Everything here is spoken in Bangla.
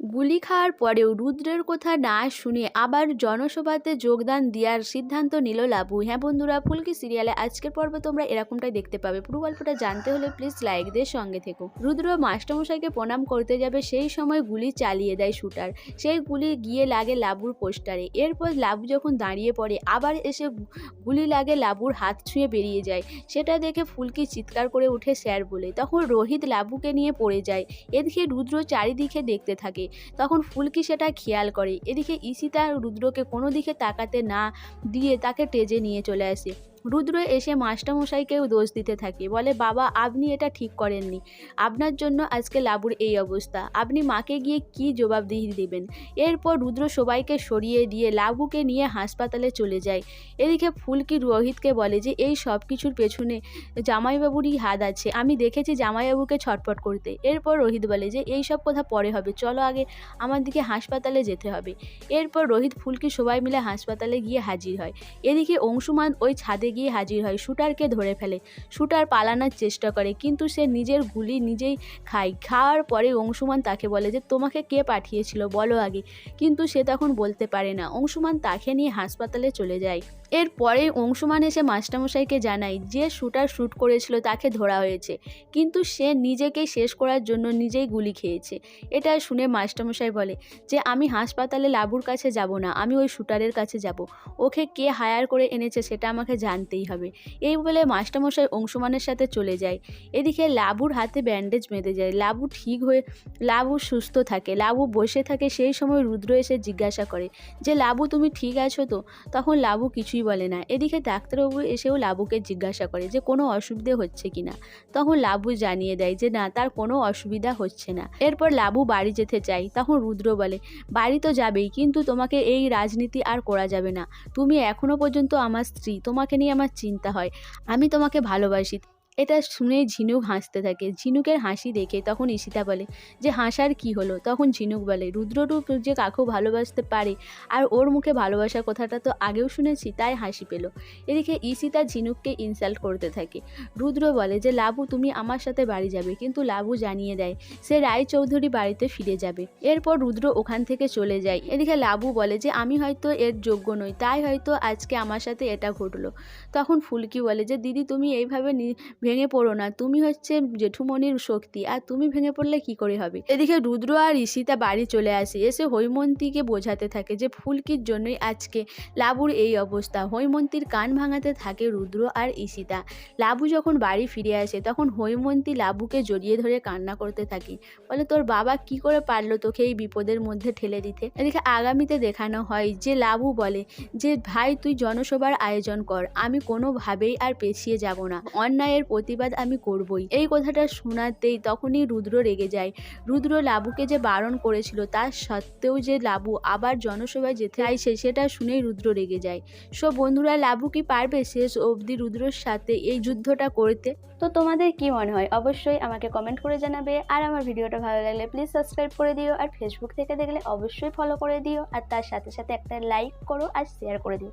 গুলি খাওয়ার পরেও রুদ্রের কথা না শুনে আবার জনসভাতে যোগদান দেওয়ার সিদ্ধান্ত নিল লাবু। হ্যাঁ বন্ধুরা, ফুলকি সিরিয়ালে আজকের পর্বে তোমরা এরকমটাই দেখতে পাবে। পুরো গল্পটা জানতে হলে প্লিজ লাইক দিয়ে সঙ্গে থেকো। রুদ্র মাস্টারমশাইকে প্রণাম করতে যাবে, সেই সময় গুলি চালিয়ে দেয় শুটার। সেই গুলি গিয়ে লাগে লাবুর পোস্টারে। এরপর লাবু যখন দাঁড়িয়ে পড়ে, আবার এসে গুলি লাগে লাবুর হাত ছুঁয়ে বেরিয়ে যায়। সেটা দেখে ফুলকি চিৎকার করে উঠে স্যার বলে। তখন রোহিত লাবুকে নিয়ে পড়ে যায়। এদিকে রুদ্র চারিদিকে দেখতে থাকে। তখন ফুলকি সেটা খেয়াল করে। এদিকে ঈশিতা রুদ্রকে কোনো দিকে তাকাতে না দিয়ে তাকে টেজে নিয়ে চলে আসে। রুদ্র এসে মাস্টারমশাইকেও দোষ দিতে থাকে। বলে, বাবা, আপনি এটা ঠিক করেননি। আপনার জন্য আজকে লাবুর এই অবস্থা। আপনি মাকে গিয়ে কি জবাবদিহি দেবেন? এরপর রুদ্র সবাইকে সরিয়ে দিয়ে লাবুকে নিয়ে হাসপাতালে চলে যায়। এদিকে ফুলকি রোহিতকে বলে যে, এই সব কিছুর পেছনে জামাইবাবুরই হাত আছে। আমি দেখেছি জামাইবাবুকে ছটপট করতে। এরপর রোহিত বলে যে, এই সব কথা পরে হবে। চলো আগে আমার দিকে হাসপাতালে যেতে হবে। এরপর রোহিত ফুলকি সবাই মিলে হাসপাতালে গিয়ে হাজির হয়। এদিকে অংশুমান ওই ছাদে গিয়ে হাজির হয়, শুটারকে ধরে ফেলে। শুটার পালানোর চেষ্টা করে, কিন্তু সে নিজের গুলি নিজেই খায়। খাওয়ার পরে অংশুমান তাকে বলে যে, তোমাকে কে পাঠিয়েছিল? বলো আগে। কিন্তু সে তখন বলতে পারে না। অংশুমান তাকে নিয়ে হাসপাতালে চলে যায়। এরপরে অংশুমান এসে মাস্টারমশাইকে জানায় যে, শুটার শ্যুট করেছিল, তাকে ধরা হয়েছে। কিন্তু সে নিজেকেই শেষ করার জন্য নিজেই গুলি খেয়েছে। এটা শুনে মাস্টারমশাই বলে যে, আমি হাসপাতালে লাবুর কাছে যাব না। আমি ওই শুটারের কাছে যাব। ওকে কে হায়ার করে এনেছে সেটা আমাকে জানতেই হবে। এই বলে মাস্টারমশাই অংশমানের সাথে চলে যায়। এদিকে লাবুর হাতে ব্যান্ডেজ বেঁধে যায়। লাবু ঠিক হয়ে, লাবু সুস্থ থাকে, লাবু বসে থাকে, সেই সময় রুদ্র এসে জিজ্ঞাসা করে, যে লাবু, তুমি ঠিক আছো তো? তখন লাবু কিছুই বলে না। এদিকে ডাক্তারবাবু এসেও লাবুকে জিজ্ঞাসা করে যে, কোনো অসুবিধে হচ্ছে কি না? তখন লাবু জানিয়ে দেয় যে, না, তার কোনো অসুবিধা হচ্ছে না। এরপর লাবু বাড়ি যেতে চাই তখন রুদ্র বলে, বাড়ি তো যাবেই, কিন্তু তোমাকে এই রাজনীতি আর করা যাবে না। তুমি এখনও পর্যন্ত আমার স্ত্রী। তোমাকে নিয়ে আমার চিন্তা হয়। আমি তোমাকে ভালোবাসি। এটা শুনেই ঝিনুক হাসতে থাকে। ঝিনুকের হাসি দেখে তখন ঈশিতা বলে, যে হাসার কি হলো? তখন ঝিনুক বলে, রুদ্ররূপ যে কাকু ভালোবাসতে পারে আর ওর মুখে ভালোবাসার কথাটা তো আগেও শুনেছি, তাই হাসি পেল। এদিকে ঈশিতা ঝিনুককে ইনসাল্ট করতে থাকে। রুদ্র বলে, যে লাবু, তুমি আমার সাথে বাড়ি যাবে, কিন্তু লাবু জানিয়ে দেয়, সে রায়চৌধুরী বাড়িতে ফিরে যাবে। এরপর রুদ্র ওখান থেকে চলে যায়। এদিকে লাবু বলে, যে আমি হয়তো এর যোগ্য নই, তাই হয়তো আজকে আমার সাথে এটা ঘটলো। তখন ফুলকি বলে, যে দিদি, তুমি এইভাবে ভেঙে পড়ো না। তুমি হচ্ছে জেঠুমনির শক্তি। আর তুমি ভেঙে পড়লে কি করে হবে? এদিকে রুদ্র আর ঈশিতা বাড়ি চলে আসে। এসে হৈমন্তীকে বোঝাতে থাকে যে ফুলকির জন্যই আজকে লাবুর এই অবস্থা। হৈমন্তীর কান ভাঙাতে থাকে রুদ্র আর ঈশিতা। লাবু যখন বাড়ি ফিরে আসে, তখন হৈমন্তী লাবুকে জড়িয়ে ধরে কান্না করতে থাকে। বলে, তোর বাবা কি করে পারল তোকে এই বিপদের মধ্যে ঠেলে দিতে? এদিকে আগামীতে দেখানো হয় যে লাবু বলে, যে ভাই, তুই জনসভার আয়োজন কর। আমি কোনোভাবেই আর পেছিয়ে যাব না। অন্যায়ের প্রতিবাদ আমি করবই। এই কথাটা শোনাতেই তখনই রুদ্র রেগে যায়। রুদ্র লাবুকে যে বারণ করেছিল তার সত্ত্বেও যে লাবু আবার জনসভায় যেতে চাইছে সেটা শুনেই রুদ্র রেগে যায়। সো বন্ধুরা, লাবু কি পারবে শেষ অবধি রুদ্রর সাথে এই যুদ্ধটা করতে? তো তোমাদের কি মনে হয়? অবশ্যই আমাকে কমেন্ট করে জানাবে। আর আমার ভিডিওটা ভালো লাগলে প্লিজ সাবস্ক্রাইব করে দিও। আর ফেসবুক থেকে দেখলে অবশ্যই ফলো করে দিও। আর তার সাথে সাথে একটা লাইক করো আর শেয়ার করে দিও।